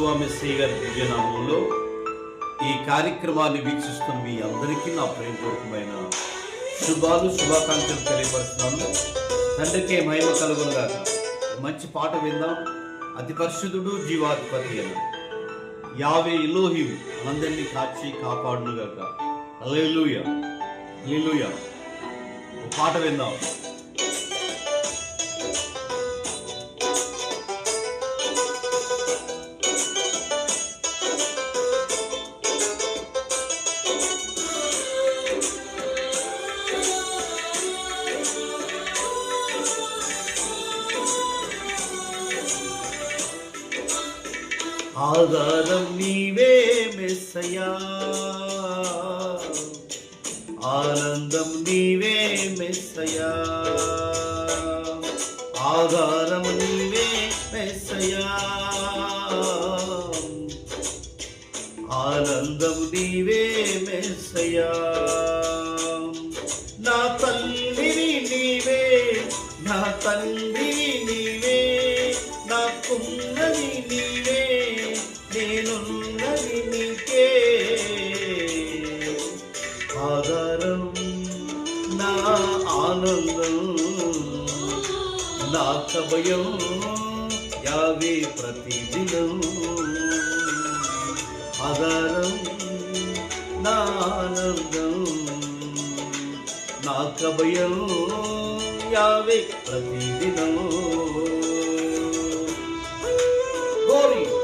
స్వామి గారి దివ్యనామంలో ఈ కార్యక్రమాన్ని వీక్షిస్తున్న మీ అందరికీ నా ప్రేమపూర్వకమైన శుభాలు శుభాకాంక్షలు తెలియపరుస్తున్నాను. తండ్రికే మహిమ కలుగునుగా మంచి పాట విందాం. అతి పరిశుద్ధుడు జీవాధిపతి అని యావే ఇలోహి మనందరినీ కాచి కాపాడునుగాక. అల్లెలుయ అల్లెలుయ పాట విందాం. ఆధారం నీవే మెస్సయా ఆనందం నీవే మెస్సయా ఆధారం నీవే మెస్సయా ఆనందం నీవే మెస్సయా నా తల్లిని నీవే నా తండ్రి నీవే నాకున్నది నీవే నా కభయం యావే ప్రతిదినం. ఆధారం నా ఆనందం నా కభయం యావే ప్రతిదినం. గోరీ!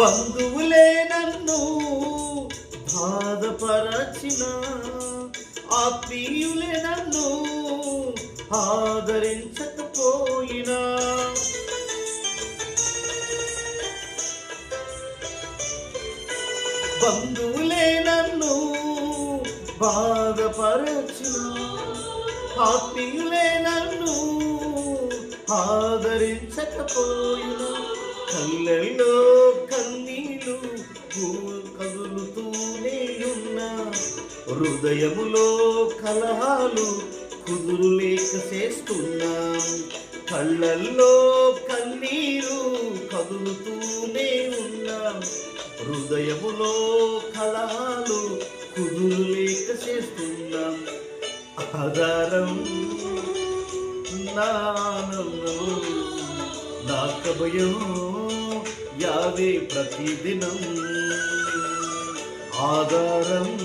బంధువులే నన్ను బాధపరచిన ఆత్మీయులే నన్ను ఆదరించకపోయినా. బంధువులే నన్ను బాధపరచిన ఆత్మీయులే నన్ను ఆదరించకపోయినా. కళ్ళల్లో నీరు కూ- కదులుతూనే హృదయములో కలహాలు కుదురులేక చేస్తున్నా. కళ్ళల్లో కన్నీరు కదులుతూనే ఉన్నాం హృదయములో కలహాలు కుదురులేక చేస్తున్నా. ఆధారం నానము నాకభయం కభయం ప్రతిదినం. ఆధారం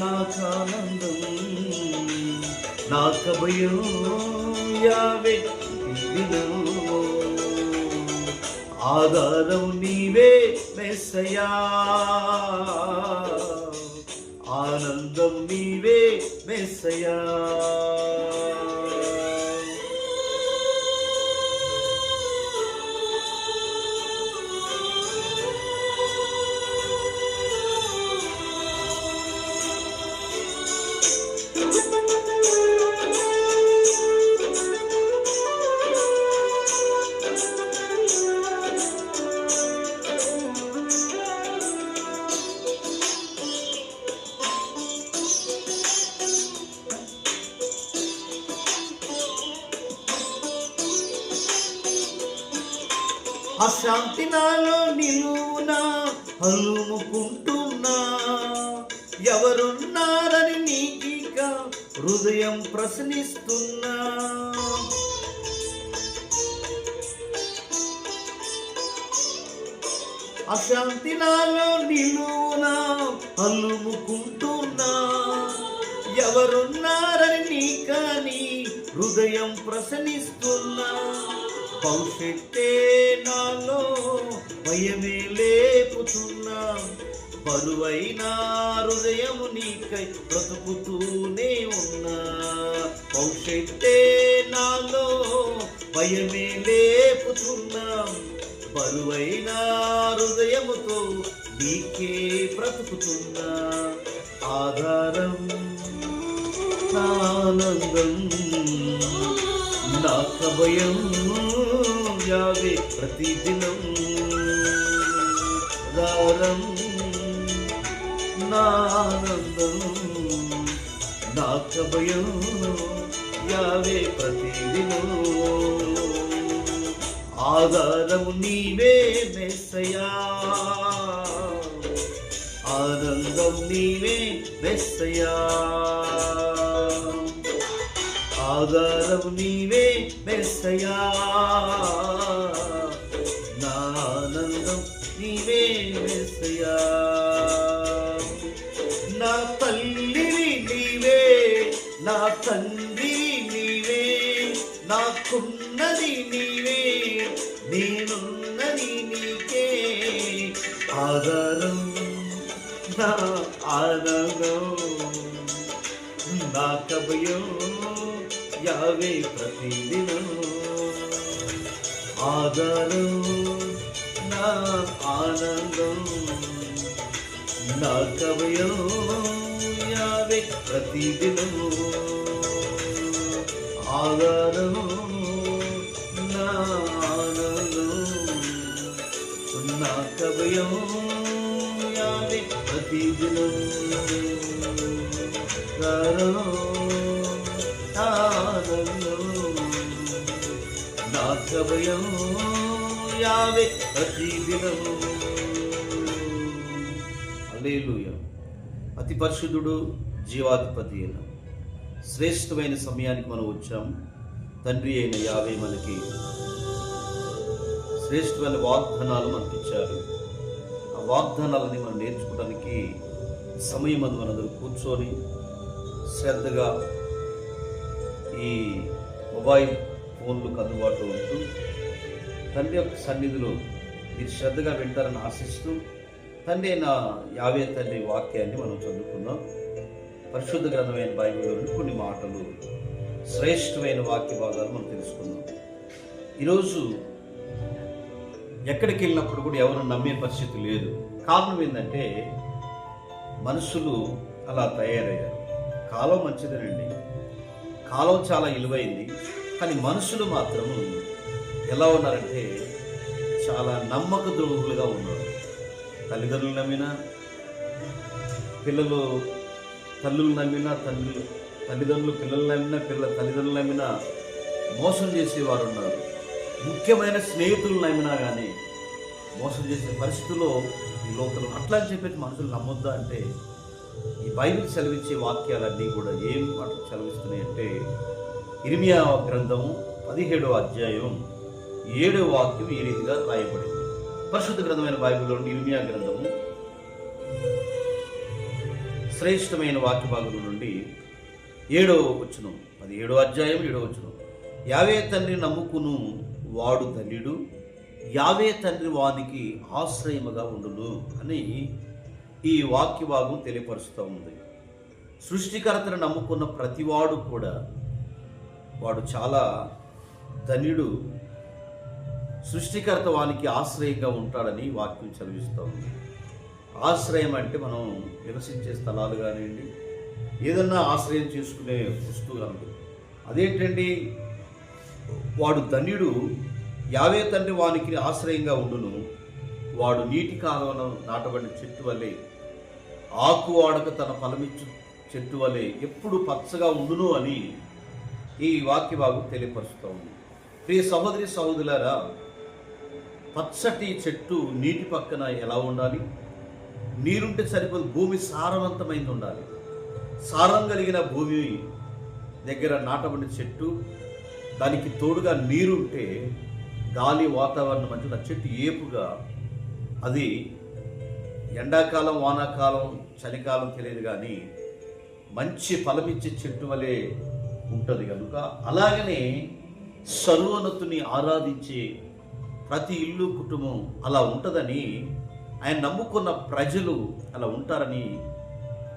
నాకానందం నాకభయం యావే ప్రతిదినం ఆధారం నీవే మెస్సయా. ఆనందం నీవే మెస్సయా. అలుముకుంటున్నా. ఎవరున్నారని నీకిక హృదయం ప్రశ్నిస్తున్నా. అశాంతి నాలో నిలువునా అల్లుముకుంటున్నా ఎవరున్నారని నీ కానీ హృదయం ప్రశ్నిస్తున్నా. భవిష్యత్తే నాలో భయమే లేపుతున్నా బరువైన హృదయము నీకై బ్రతుకుతూనే ఉన్నా. భవిష్యత్తే నాలో భయమే లేపుతున్నా. బరువైన హృదయముతో నీకే బ్రతుకుతున్నా. ఆధారం నా ఆనందం నా భయం యావే ప్రతిదినం. ఆధారం నా ఆనందం నా భయం యావే ప్రతిదినం. ఆధారము నీవే మెస్సయా. ఆనందం నీవే మెస్సయా. ఆధారము నీవే మెస్సయా. నా ఆనందం నీవే మెస్సయా నా తల్లిని నీవే నా తండ్రి నీవే నాకున్నది నీవే నేనున్నది నీకే. ఆధారం నా ఆనందం నా కభయం యావే ప్రతిదినం. ఆధారం ఆనందం. నా కభయం యావే ప్రతిదినము. ఆధారము నా ఆనందం. నా కభయం యావే ప్రతిదినము. కారణం ఆనందం. నా కభయం యావే ప్రతిదినం. హల్లెలూయా. అతి పరిశుద్ధుడు జీవాధిపతి అయిన శ్రేష్టమైన సమయానికి మనం వచ్చాం. తండ్రి అయిన యావే మనకి శ్రేష్టమైన వాగ్దానాలు మనకి ఇచ్చారు ఆ వాగ్దానాలని మనం నేర్చుకోవడానికి సమయం అది మనందరూ కూర్చొని శ్రద్ధగా ఈ మొబైల్ ఫోన్లకు అందుబాటులో ఉంటూ తండ్రి యొక్క సన్నిధిలో మీరు శ్రద్ధగా వింటారని ఆశిస్తూ తండ్రి అయిన యావే తండ్రి వాక్యాన్ని మనం చదువుకుందాం. పరిశుద్ధ గ్రంథమైన బైబిల్లోని కొన్ని మాటలు శ్రేష్టమైన వాక్య భాగాలు మనం తెలుసుకుందాం. ఈరోజు ఎక్కడికి వెళ్ళినప్పుడు కూడా ఎవరు నమ్మే పరిస్థితి లేదు. కారణం ఏంటంటే మనుషులు అలా తయారయ్యారు. కాలం మంచిదేనండి. కాలం చాలా విలువైంది కానీ మనుషులు మాత్రం ఎలా ఉన్నారంటే చాలా నమ్మక ద్రోహులుగా ఉన్నారు. తల్లిదండ్రులు నమ్మినా పిల్లలు తల్లులు నమ్మినా తల్లి తల్లిదండ్రులు పిల్లలు నమ్మినా పిల్లల తల్లిదండ్రులు నమ్మినా మోసం చేసేవారు ఉన్నారు. ముఖ్యమైన స్నేహితులు నమ్మినా కానీ మోసం చేసే పరిస్థితుల్లో ఈ లోకలు అట్లా అని చెప్పేసి మనుషులు నమ్మొద్దా అంటే ఈ బైబిల్ సెలవిచ్చే వాక్యాలన్నీ కూడా ఏం అట్లా సెలవిస్తున్నాయి అంటే ఇరిమియా గ్రంథము పదిహేడవ అధ్యాయం ఏడవ వాక్యం ఈ రీతిగా రాయబడింది. పరిశుద్ధ గ్రంథమైన బైబిల్లో ఇర్మియా గ్రంథము శ్రేష్టమైన వాక్య భాగం నుండి ఏడవ వచ్చును అది ఏడో అధ్యాయం ఏడో వచ్చును యావే తండ్రి నమ్ముకును వాడు ధన్యుడు. యావే తండ్రి వానికి ఆశ్రయముగా ఉండును అని ఈ వాక్య భాగం తెలియపరుస్తూ ఉంది. సృష్టికర్తను నమ్ముకున్న ప్రతివాడు కూడా వాడు చాలా ధన్యుడు సృష్టికర్త వానికి ఆశ్రయంగా ఉంటాడని వాక్యం చదివిస్తూ ఉంది ఆశ్రయం అంటే మనం నివసించే స్థలాలు కానివ్వండి ఏదన్నా ఆశ్రయం చేసుకునే వస్తువులు అదేంటండి? వాడు ధన్యుడు యావే తండ్రి వానికి ఆశ్రయంగా ఉండును. వాడు నీటి కాలంలో నాటబడిన చెట్టు వలె ఆకు వాడక తన ఫలమిచ్చు చెట్టు వలె ఎప్పుడు పచ్చగా ఉండును అని ఈ వాక్య భాగం తెలియపరుస్తూ ఉంది ప్రియ సహోదరి సహోదరులారా పచ్చటి చెట్టు నీటి పక్కన ఎలా ఉండాలి? నీరుంటే సరిపోదు భూమి సారవంతమైంది ఉండాలి. సారం కలిగిన భూమి దగ్గర నాటబడిన చెట్టు దానికి తోడుగా నీరుంటే గాలి వాతావరణం మంచిగా చెట్టు ఏపుగా అది ఎండాకాలం వానాకాలం చలికాలం తెలియదు కానీ మంచి ఫలమిచ్చే చెట్టు వలె ఉంటుంది కనుక అలాగనే సర్వోన్నతుని ఆరాధించే ప్రతి ఇల్లు కుటుంబం అలా ఉంటుందని ఆయన నమ్ముకున్న ప్రజలు అలా ఉంటారని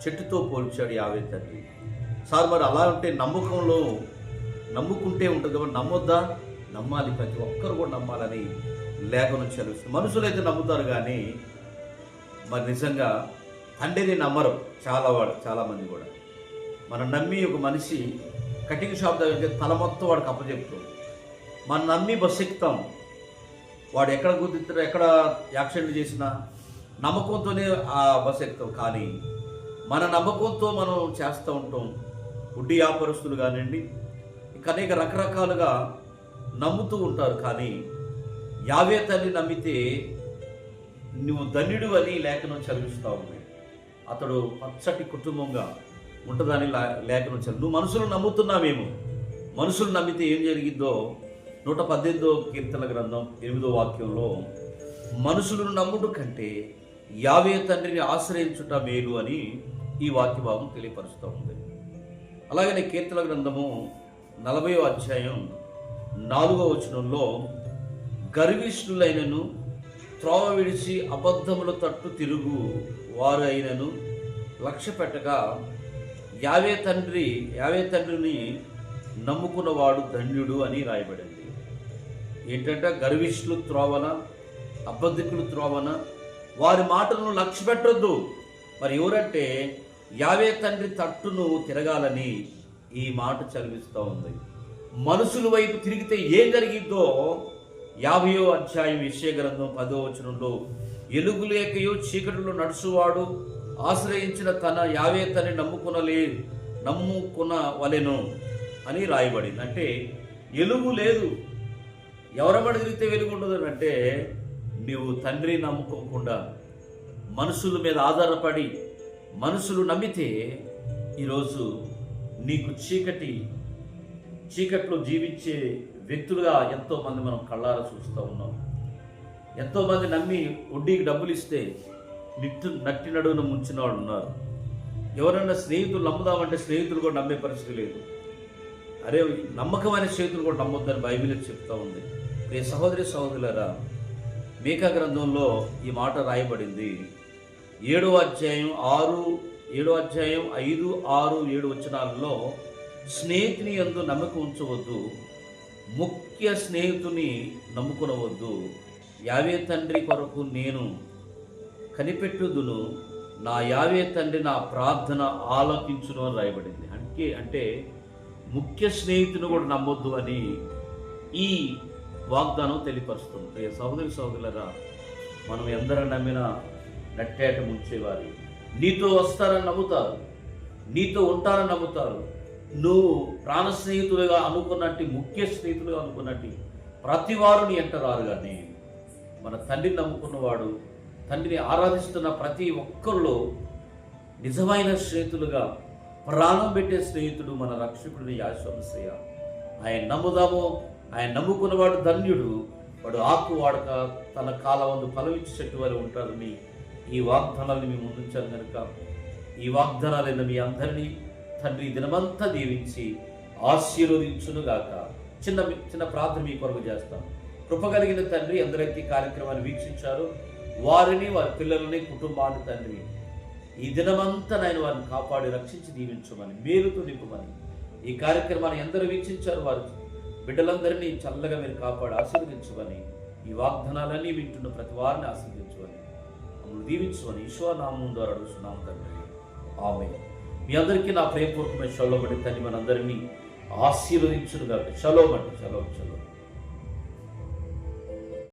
చెట్టుతో పోల్చాడు యావే తండ్రి. సార్ మరి అలా ఉంటే నమ్మకంలో నమ్ముకుంటే ఉంటుంది కాబట్టి నమ్మొద్దా? నమ్మాలి ప్రతి ఒక్కరు కూడా నమ్మాలని లేఖనం చదివిస్తుంది మనుషులైతే నమ్ముతారు కానీ మరి నిజంగా తండ్రిని నమ్మరు చాలా వాడు చాలామంది కూడా. మనం నమ్మి ఒక మనిషి కటింగ్ షాప్ దగ్గరికి తల మొత్తం వాడికి అప్పచెప్తాం. మనం నమ్మి బస్సు ఎక్కుతాం. వాడు ఎక్కడ గుర్తిస్తాడో ఎక్కడ యాక్సిడెంట్ చేసినా నమ్మకంతోనే ఆ బస్సు ఎక్కుతాం. కానీ మన నమ్మకంతో మనం చేస్తూ ఉంటాం. వడ్డీ వ్యాపారస్తులు కానివ్వండి ఇంకా అనేక రకరకాలుగా నమ్ముతూ ఉంటారు. కానీ యావే తల్లి నమ్మితే నువ్వు ధన్యుడు అని లేఖనం చదివిస్తూ ఉంది అతడు పచ్చటి కుటుంబంగా ఉంటుందని లా- లేఖనం చదివి నువ్వు మనుషులు నమ్ముతున్నామేమో మనుషులు నమ్మితే ఏం జరిగిద్దో నూట పద్దెనిమిదో కీర్తన గ్రంథం ఎనిమిదో వాక్యంలో మనుషులను నమ్ముడు కంటే యావే తండ్రిని ఆశ్రయించుట మేలు అని ఈ వాక్యభావం తెలియపరుస్తూ ఉంది. అలాగనే కీర్తన గ్రంథము నలభై అధ్యాయం నాలుగో వచనంలో గర్విష్ఠులైనను త్రోవ విడిచి అబద్ధముల తట్టు తిరుగు వారు అయినను లక్ష్య పెట్టగా యావే తండ్రి యావే తండ్రిని నమ్ముకున్నవాడు ధన్యుడు అని రాయబడింది. ఏంటంటే గర్విష్లు త్రోవన అబద్ధికులు త్రోవన వారి మాటలను లక్ష్య పెట్టొద్దు మరి ఎవరంటే యావే తండ్రి తట్టును తిరగాలని ఈ మాట చదివిస్తూ ఉంది. మనుషుల వైపు తిరిగితే ఏం జరిగిద్దో యాభయో అధ్యాయం విషయ గ్రంథం పదో వచనంలో ఎలుగు లేకయో చీకటిలో నడుచువాడు ఆశ్రయించిన తన యావే తని నమ్ముకునలే నమ్ముకున వలెను అని రాయబడింది. అంటే ఎలుగు లేదు ఎవరబడి తిరిగితే వెలుగు ఉండదు అంటే నీవు తండ్రి నమ్ముకోకుండా మనుషుల మీద ఆధారపడి మనుషులు నమ్మితే ఈరోజు నీకు చీకటి చీకట్లో జీవించే వ్యక్తులుగా ఎంతోమంది మనం కళ్ళారా చూస్తూ ఉన్నాం. ఎంతోమంది నమ్మి వడ్డీకి డబ్బులు ఇస్తే నిట్టు నట్టి నడువున ముంచిన వాళ్ళు ఉన్నారు. ఎవరైనా స్నేహితులు నమ్ముదామంటే స్నేహితులు కూడా నమ్మే పరిస్థితి లేదు. అరే నమ్మకమైన స్నేహితులు కూడా నమ్మొద్దని బైబిల్ చెప్తా ఉంది. ప్రియ సహోదరి సహోదరులరా మేకా గ్రంథంలో ఈ మాట రాయబడింది. ఏడో అధ్యాయం ఆరు ఏడో అధ్యాయం ఐదు ఆరు ఏడు వచనాలలో స్నేహితుని ఎందు నమ్మకం ఉంచవద్దు ముఖ్య స్నేహితుని నమ్ముకునవద్దు. యావే తండ్రి కొరకు నేను కనిపెట్టుదును నా యావే తండ్రి నా ప్రార్థన ఆలకించును అని రాయబడింది. అంటే అంటే ముఖ్య స్నేహితుని కూడా నమ్మొద్దు అని ఈ వాగ్దానం తెలియపరుస్తుంది. ప్రియ సహోదరి సహోదరులరా మనం ఎందరూ నమ్మినా నట్టేట ముంచేవారు. నీతో వస్తారని నమ్ముతారు. నీతో ఉంటారని నమ్ముతారు. నువ్వు ప్రాణ స్నేహితులుగా అనుకున్నట్టు ముఖ్య స్నేహితులుగా అనుకున్నట్టు ప్రతి వారు నీ ఎంట రారు కానీ మన తండ్రిని నమ్ముకున్నవాడు తండ్రిని ఆరాధిస్తున్న ప్రతి ఒక్కరిలో నిజమైన స్నేహితులుగా ప్రాణం పెట్టే స్నేహితుడు మన రక్షకుడిని యాశ్వమసయ్య ఆయన నమ్ముదామో. ఆయన నమ్ముకున్నవాడు ధన్యుడు. వాడు ఆకు వాడక తన కాలమందు ఫలవించి చెట్టు వారి ఉంటారని ఈ వాగ్దానాలను మేము ముందుంచాను కనుక ఈ వాగ్దానాలైన మీ అందరినీ తండ్రి దినమంతా దీవించి ఆశీర్వదించునుగాక చిన్న చిన్న ప్రార్థన మీ కొరకు చేస్తాం. కృప కలిగిన తండ్రి ఎందరైతే ఈ కార్యక్రమాన్ని వీక్షించారో. వారిని వారి పిల్లలని కుటుంబాన్ని తండ్రి ఈ దినమంతా నేను వారిని కాపాడి రక్షించి దీవించమని మేలుతో నింపమని ఈ కార్యక్రమాన్ని ఎందరు వీక్షించారు. వారు బిడ్డలందరినీ చల్లగా మీరు కాపాడు ఆశీర్వదించమని ఈ వాగ్దానాలన్నీ వింటున్న ప్రతి వారిని ఆశీర్వించమని మమ్మల్ని దీవించమని ఈశ్వరనామం ద్వారా అడుగుతున్నాం తండ్రి. ఆమె మీ అందరికీ నా ప్రేమపూర్వకమైన షలోబడి తల్లి మనందరినీ ఆశీర్వదించునుగా షలోబడి షలో షలో